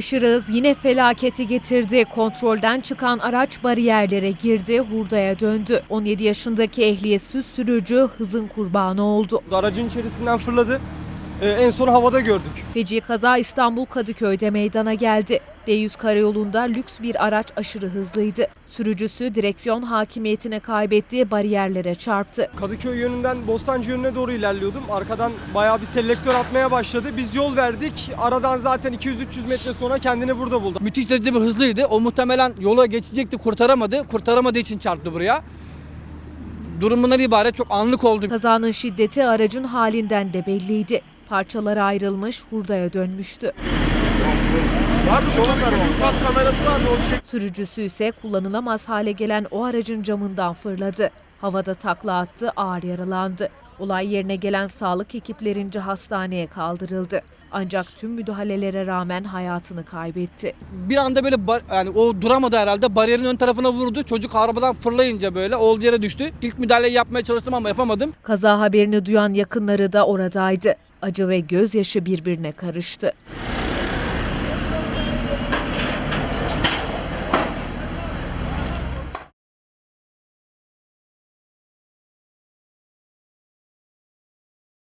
Aşırı yine felaketi getirdi. Kontrolden çıkan araç bariyerlere girdi, hurdaya döndü. 17 yaşındaki ehliyetsiz sürücü hızın kurbanı oldu. Aracın içerisinden fırladı. Ee, en son havada gördük. Feci kaza İstanbul Kadıköy'de meydana geldi. D100 karayolunda lüks bir araç aşırı hızlıydı. Sürücüsü direksiyon hakimiyetine kaybettiği bariyerlere çarptı. Kadıköy yönünden Bostancı yönüne doğru ilerliyordum. Arkadan bayağı bir selektör atmaya başladı. Biz yol verdik. Aradan zaten 200-300 metre sonra kendini burada buldu. Müthiş derecede bir hızlıydı. O muhtemelen yola geçecekti kurtaramadı. Kurtaramadığı için çarptı buraya. Durumundan ibaret çok anlık oldu. Kazanın şiddeti aracın halinden de belliydi. Parçalara ayrılmış, hurdaya dönmüştü. Sürücüsü ise kullanılamaz hale gelen o aracın camından fırladı. Havada takla attı, ağır yaralandı. Olay yerine gelen sağlık ekiplerince hastaneye kaldırıldı. Ancak tüm müdahalelere rağmen hayatını kaybetti. Bir anda böyle bar- yani o duramadı herhalde. Bariyerin ön tarafına vurdu. Çocuk arabadan fırlayınca böyle olduğu yere düştü. İlk müdahaleyi yapmaya çalıştım ama yapamadım. Kaza haberini duyan yakınları da oradaydı. Acı ve gözyaşı birbirine karıştı.